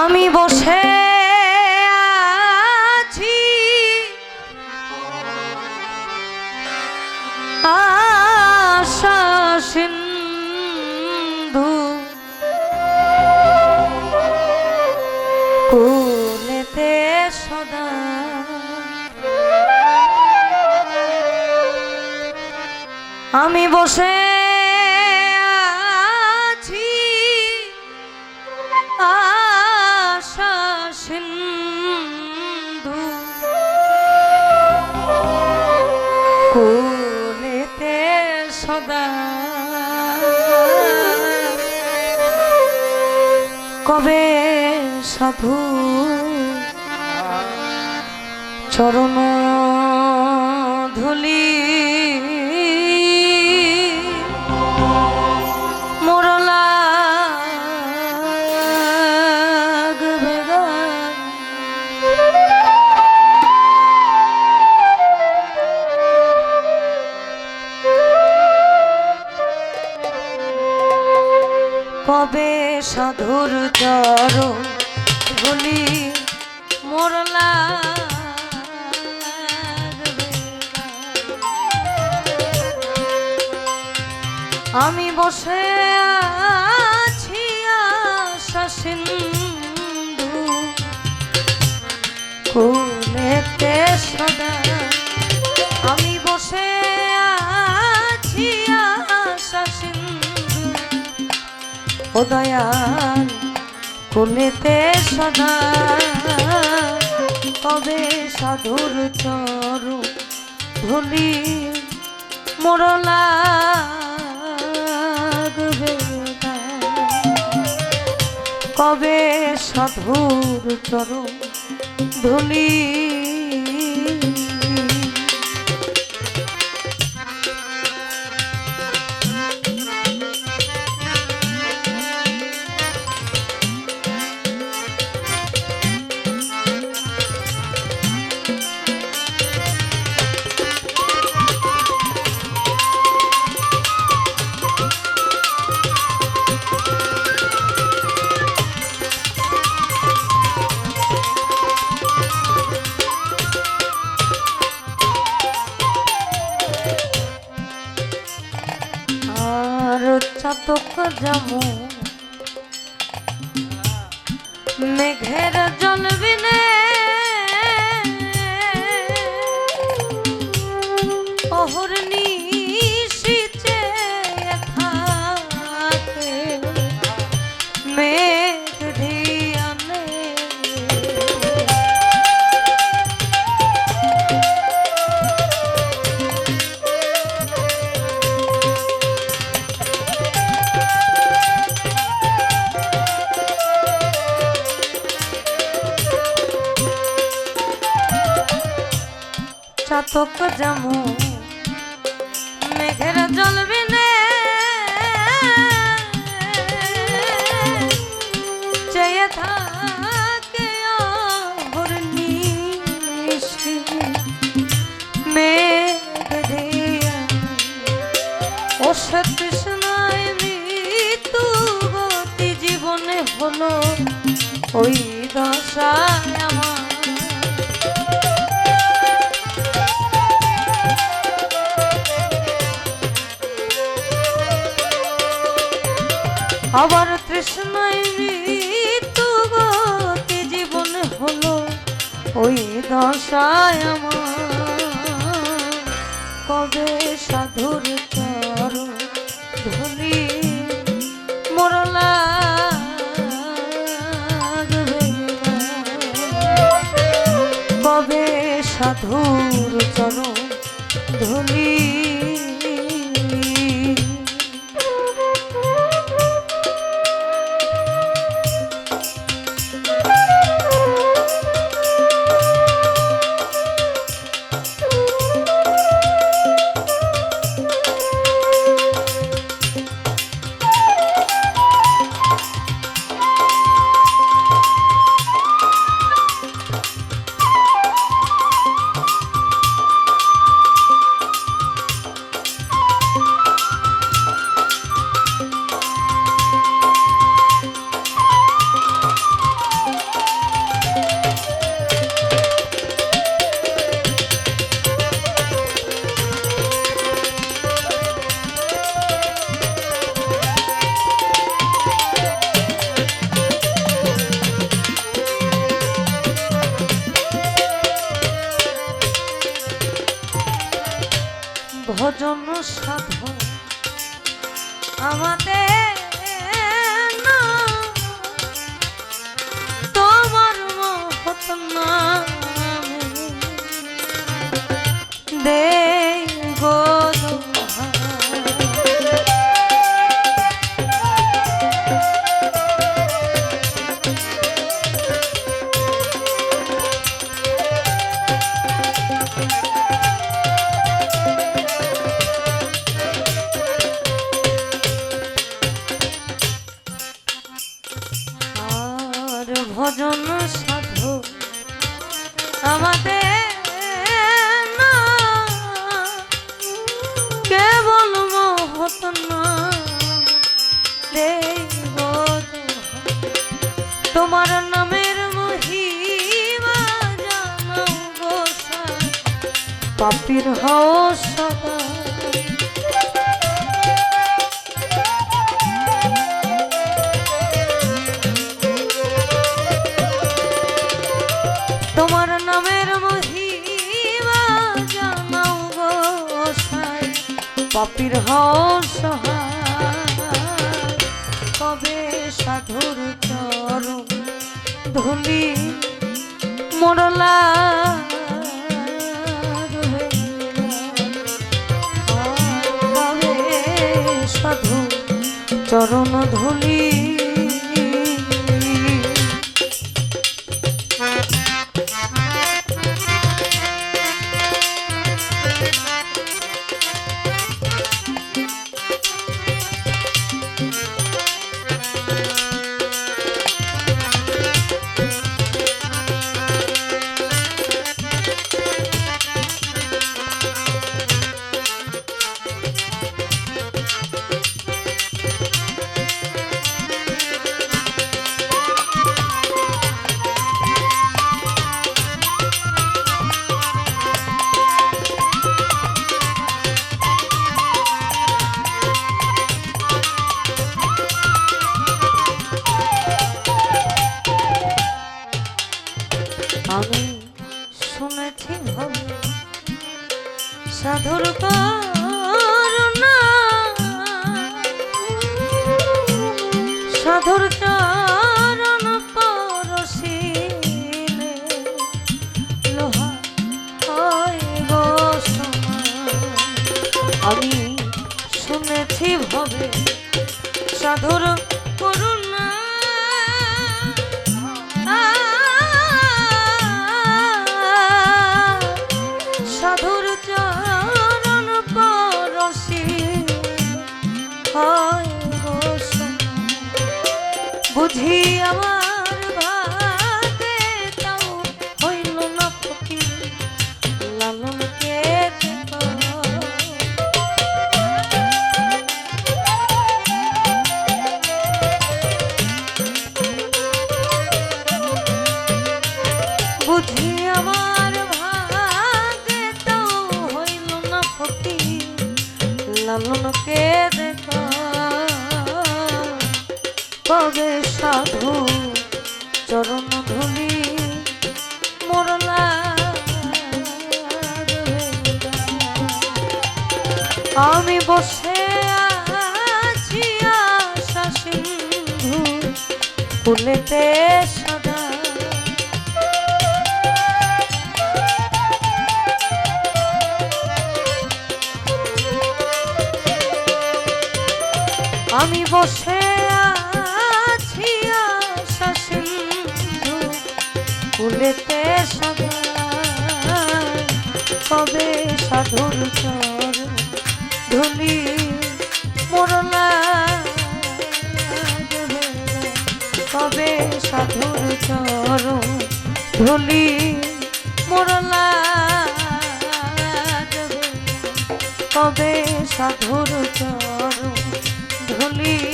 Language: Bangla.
আমি বসে আছি। আশা সিন্ধু। কুলেতে সদা। আমি বসে কুলেতে সদা। কবে সাধু চরণ ধুলি সাধুর চর বলি মোরলা আমি বসে আছি সদা আমি বসে ও দয়াল কুলেতে সদা। কবে সাধুর চর ধুলি মোরলা কবে সাধুর চরণ ধুলি de amor. চাতক জামু, মেঘের জল বিনে। চেয়ে থাকে অহরনি মেঘ দিয়া। ও সে তৃষ্ণায় মৃত্যু গতি জীবনে হলো, ওই দশায় আবার তৃষ্ণায় মৃত্যু গতি জীবন হলো ওই দশায় আমার। কবে সাধুর ধুলি মোরলা কবে সাধুর ভজন সাধন আমাদের তোমার মহৎ না গো পাপির তোমার নামের মহিমা জানাও গোসাই পাপির হও কবে সাধুর চরণ ধুলি মোড়লা চরণ ধুলি আমি শুনেছি হবে। সাধুর করুণা। সাধুর চরণ পরশিলে লোহা আমি শুনেছি ভবে সাধুর বুঝি আমার ভাগে তাও হইল না ফকির লালনকে বুঝি আমার ভাগে তো হইল না ফকি লালনকে সাধু চরণ ধুলি মোরলা আমি বসে আছি আশা সিন্ধু ফুলেতে সদা। আমি বসে ফুলেতে সাদা কবে সাধুর চর